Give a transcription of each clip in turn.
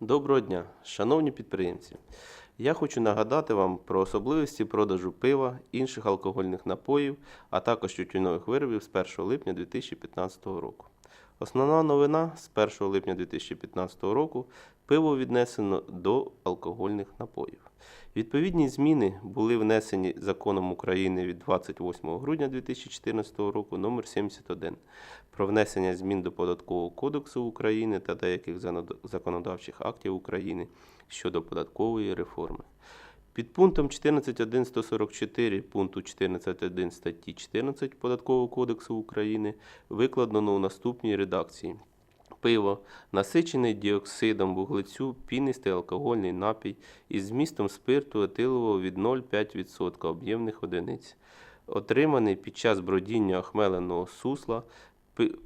Доброго дня, шановні підприємці. Я хочу нагадати вам про особливості продажу пива, інших алкогольних напоїв, а також тютюнових виробів з 1 липня 2015 року. Основна новина з 1 липня 2015 року пиво віднесено до алкогольних напоїв. Відповідні зміни були внесені законом України від 28 грудня 2014 року номер 71 про внесення змін до Податкового кодексу України та деяких законодавчих актів України щодо податкової реформи. Під пунктом 14.1.144 пункту 14.1 статті 14 Податкового кодексу України викладено у наступній редакції. Пиво, насичений діоксидом вуглецю, пінистий алкогольний напій із змістом спирту етилового від 0,5% об'ємних одиниць, отриманий під час бродіння охмеленого сусла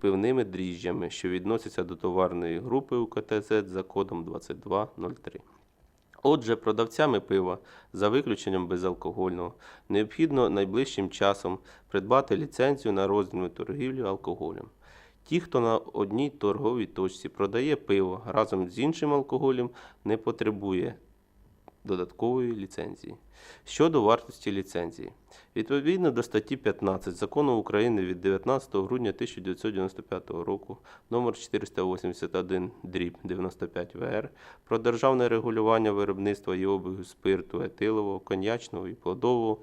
пивними дріжджами, що відносяться до товарної групи УКТЗ за кодом 2203. Отже, продавцями пива, за виключенням безалкогольного, необхідно найближчим часом придбати ліцензію на роздільну торгівлю алкоголем. Ті, хто на одній торговій точці продає пиво разом з іншим алкоголем, не потребує додаткової ліцензії. Щодо вартості ліцензії. Відповідно до статті 15 Закону України від 19 грудня 1995 року номер 481 дріб 95 ВР про державне регулювання виробництва і обігу спирту, етилового, коньячного і плодового,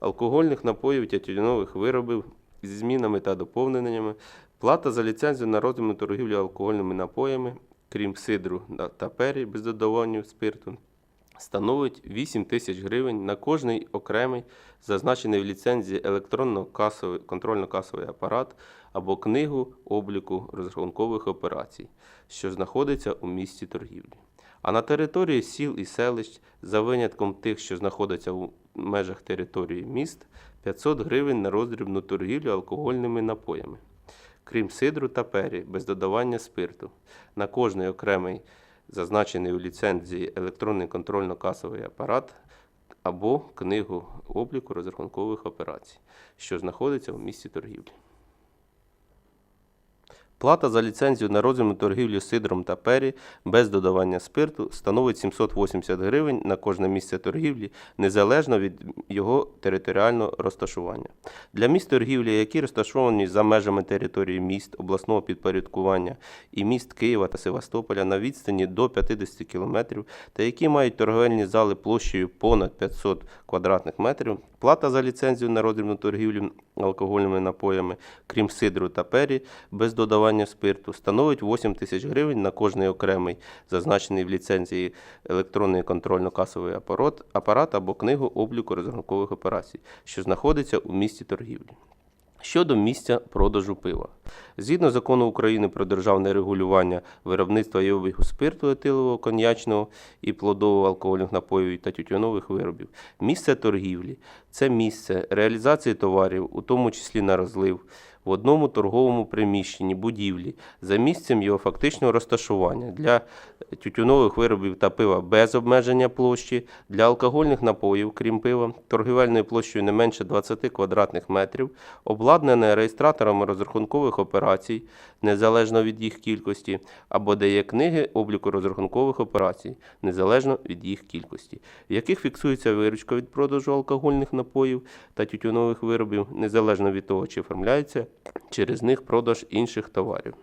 алкогольних напоїв та тютюнових виробів зі змінами та доповненнями, плата за ліцензію на розмірну торгівлю алкогольними напоями, крім сидру та пері без додавання спирту, становить 8 тисяч гривень на кожний окремий зазначений в ліцензії електронно-касовий контрольно-касовий апарат або книгу обліку розрахункових операцій, що знаходиться у місці торгівлі. А на території сіл і селищ, за винятком тих, що знаходяться у межах території міст, 500 гривень на роздрібну торгівлю алкогольними напоями, крім сидру та пері, без додавання спирту. На кожний окремий зазначений у ліцензії електронний контрольно-касовий апарат або книгу обліку розрахункових операцій, що знаходиться в місці торгівлі. Плата за ліцензію на розмірну торгівлю сидром та пері без додавання спирту становить 780 гривень на кожне місце торгівлі, незалежно від його територіального розташування. Для місць торгівлі, які розташовані за межами території міст обласного підпорядкування і міст Києва та Севастополя на відстані до 50 км та які мають торговельні зали площею понад 500 квадратних метрів, плата за ліцензію на роздрібну торгівлю алкогольними напоями, крім сидру та пері, без додавання спирту, становить 8 тисяч гривень на кожний окремий, зазначений в ліцензії електронний контрольно-касовий апарат, апарат або книгу обліку розрахункових операцій, що знаходиться у місті торгівлі. Щодо місця продажу пива. Згідно закону України про державне регулювання виробництва і обігу спирту етилового, коньячного і плодового алкогольних напоїв та тютюнових виробів, місце торгівлі це місце реалізації товарів, у тому числі на розлив, в одному торговому приміщенні, будівлі, за місцем його фактичного розташування для тютюнових виробів та пива без обмеження площі, для алкогольних напоїв, крім пива, торгівельною площею не менше 20 квадратних метрів, обладнане реєстраторами розрахункових операцій, незалежно від їх кількості, або де є книги обліку розрахункових операцій, незалежно від їх кількості, в яких фіксується виручка від продажу алкогольних напоїв та тютюнових виробів, незалежно від того, чи оформляється через них продаж інших товарів.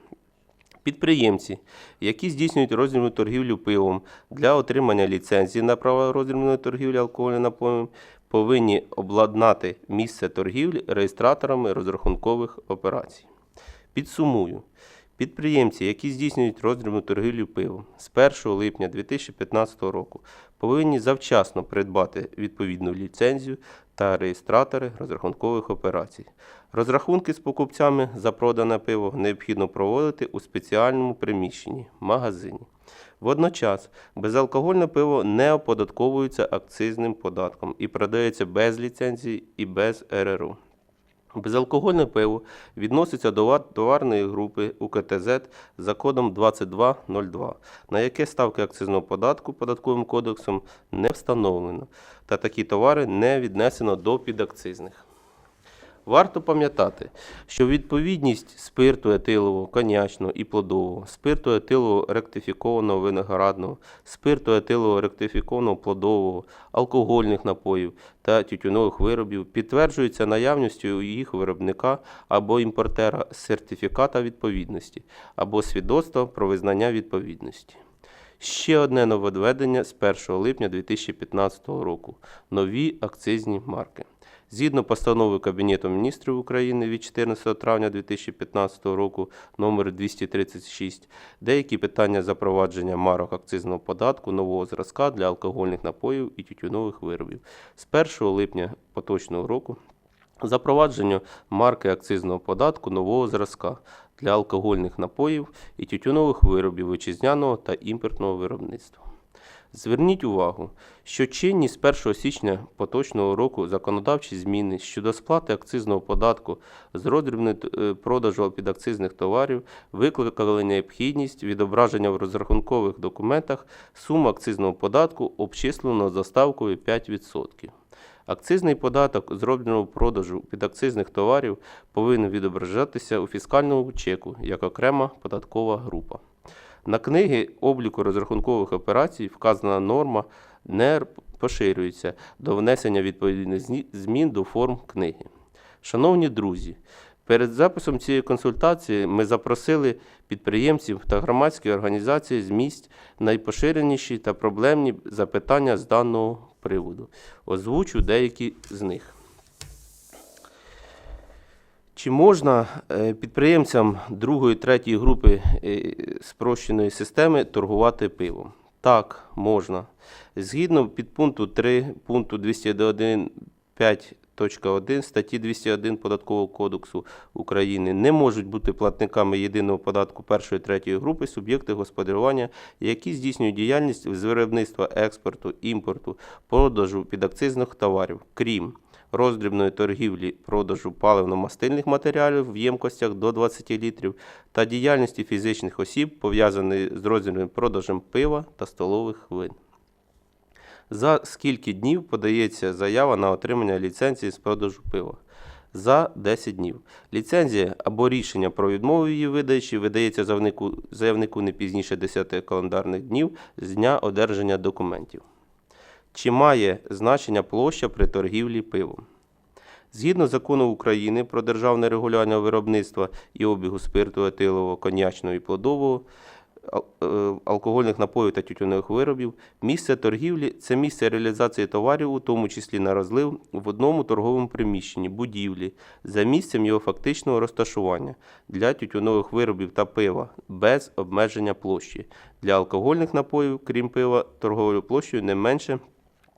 Підприємці, які здійснюють роздрібну торгівлю пивом для отримання ліцензії на право роздрібної торгівлі алкогольним напоєм, повинні обладнати місце торгівлі реєстраторами розрахункових операцій. Підсумую. Підприємці, які здійснюють роздрібну торгівлю пивом з 1 липня 2015 року, повинні завчасно придбати відповідну ліцензію та реєстратори розрахункових операцій. Розрахунки з покупцями за продане пиво необхідно проводити у спеціальному приміщенні магазині. Водночас безалкогольне пиво не оподатковується акцизним податком і продається без ліцензії і без РРУ. Безалкогольне пиво відноситься до товарної групи УКТЗ за кодом 2202, на яке ставки акцизного податку податковим кодексом не встановлено, та такі товари не віднесено до підакцизних. Варто пам'ятати, що відповідність спирту етилового, коньячного і плодового, спирту етилового ректифікованого виноградного, спирту етилового ректифікованого плодового, алкогольних напоїв та тютюнових виробів підтверджується наявністю їх виробника або імпортера сертифіката відповідності або свідоцтва про визнання відповідності. Ще одне нововведення з 1 липня 2015 року нові акцизні марки. Згідно постанови Кабінету міністрів України від 14 травня 2015 року номер 236, деякі питання запровадження марок акцизного податку нового зразка для алкогольних напоїв і тютюнових виробів з 1 липня поточного року запровадженню марки акцизного податку нового зразка для алкогольних напоїв і тютюнових виробів вітчизняного та імпортного виробництва. Зверніть увагу, що чинні з 1 січня поточного року законодавчі зміни щодо сплати акцизного податку з роздрібної е, продажу підакцизних товарів викликали необхідність відображення в розрахункових документах суми акцизного податку, обчисленого за ставкою 5%. Акцизний податок з роздрібного продажу підакцизних товарів повинен відображатися у фіскальному чеку як окрема податкова група. На книги обліку розрахункових операцій вказана норма не поширюється до внесення відповідних змін до форм книги. Шановні друзі, перед записом цієї консультації ми запросили підприємців та громадські організації з місць найпоширеніші та проблемні запитання з даного приводу. Озвучу деякі з них. Чи можна е, підприємцям другої, третьої групи е, спрощеної системи торгувати пивом? Так, можна. Згідно підпункту 3 пункту 201.5.1 статті 201 Податкового кодексу України не можуть бути платниками єдиного податку першої третьої групи суб'єкти господарювання, які здійснюють діяльність з виробництва експорту, імпорту, продажу підакцизних товарів, крім роздрібної торгівлі продажу паливно-мастильних матеріалів в ємкостях до 20 літрів та діяльності фізичних осіб, пов'язаної з роздрібним продажем пива та столових вин. За скільки днів подається заява на отримання ліцензії з продажу пива? За 10 днів. Ліцензія або рішення про відмову її видачі видається заявнику, заявнику не пізніше 10 календарних днів з дня одержання документів. Чи має значення площа при торгівлі пивом? Згідно закону України про державне регулювання виробництва і обігу спирту етилового, коньячного і плодового, е, алкогольних напоїв та тютюнових виробів, місце торгівлі це місце реалізації товарів, у тому числі на розлив, в одному торговому приміщенні, будівлі, за місцем його фактичного розташування для тютюнових виробів та пива без обмеження площі. Для алкогольних напоїв, крім пива, торговою площею не менше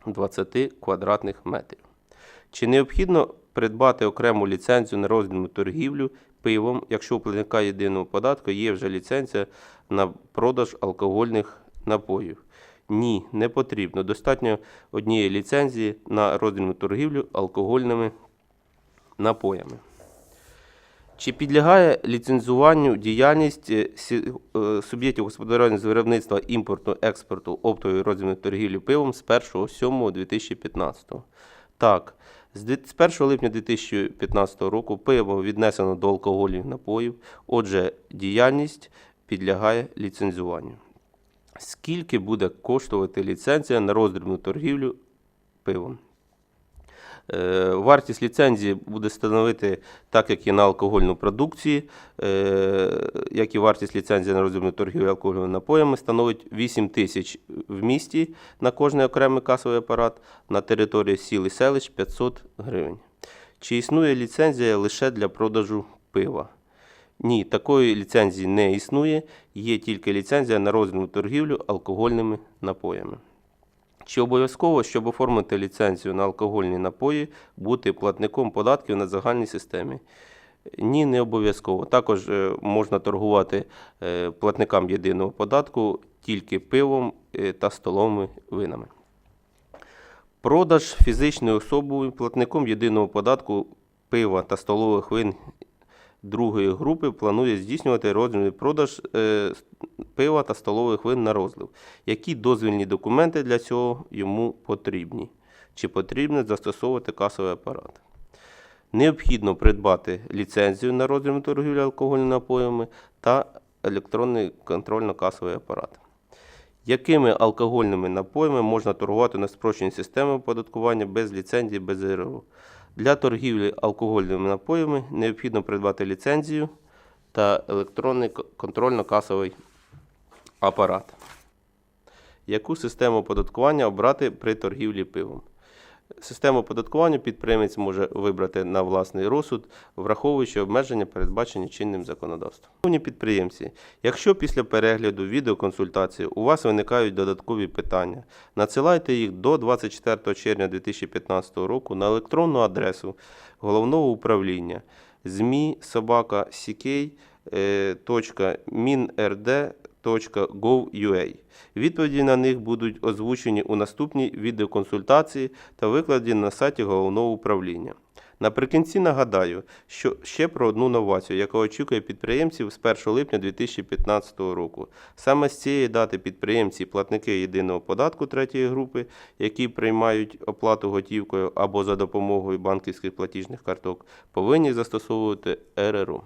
20 квадратних метрів. Чи необхідно придбати окрему ліцензію на роздільну торгівлю пивом, якщо у платника єдиного податку є вже ліцензія на продаж алкогольних напоїв? Ні, не потрібно. Достатньо однієї ліцензії на роздільну торгівлю алкогольними напоями. Чи підлягає ліцензуванню діяльність е, е, суб'єктів господарювання з виробництва імпорту, експорту, оптової роздільної торгівлі пивом з 1.7.2015? Так, з 1 липня 2015 року пиво віднесено до алкогольних напоїв, отже, діяльність підлягає ліцензуванню. Скільки буде коштувати ліцензія на роздрібну торгівлю пивом? Е, Вартість ліцензії буде становити так, як і на алкогольну продукцію, е, як і вартість ліцензії на роздрібну торгівлю алкогольними напоями становить 8 тисяч в місті на кожний окремий касовий апарат, на території сіл і селищ 500 гривень. Чи існує ліцензія лише для продажу пива? Ні, такої ліцензії не існує, є тільки ліцензія на роздрібну торгівлю алкогольними напоями. Чи обов'язково, щоб оформити ліцензію на алкогольні напої, бути платником податків на загальній системі? Ні, не обов'язково. Також е, можна торгувати е, платникам єдиного податку тільки пивом е, та столовими винами. Продаж фізичною особою платником єдиного податку пива та столових вин другої групи планує здійснювати роздрібний продаж е, пива та столових вин на розлив. Які дозвільні документи для цього йому потрібні? Чи потрібно застосовувати касовий апарат? Необхідно придбати ліцензію на роздрібну торгівлю алкогольними напоями та електронний контрольно-касовий апарат. Якими алкогольними напоями можна торгувати на спрощеній системі оподаткування без ліцензії, без РРО? Для торгівлі алкогольними напоями необхідно придбати ліцензію та електронний контрольно-касовий апарат. Яку систему оподаткування обрати при торгівлі пивом? Систему оподаткування підприємець може вибрати на власний розсуд, враховуючи обмеження, передбачені чинним законодавством. Шановні підприємці, якщо після перегляду відеоконсультації у вас виникають додаткові питання, надсилайте їх до 24 червня 2015 року на електронну адресу головного управління змі собака minrd.gov.ua. Відповіді на них будуть озвучені у наступній відеоконсультації та викладені на сайті головного управління. Наприкінці нагадаю, що ще про одну новацію, яка очікує підприємців з 1 липня 2015 року. Саме з цієї дати підприємці, платники єдиного податку третьої групи, які приймають оплату готівкою або за допомогою банківських платіжних карток, повинні застосовувати РРО.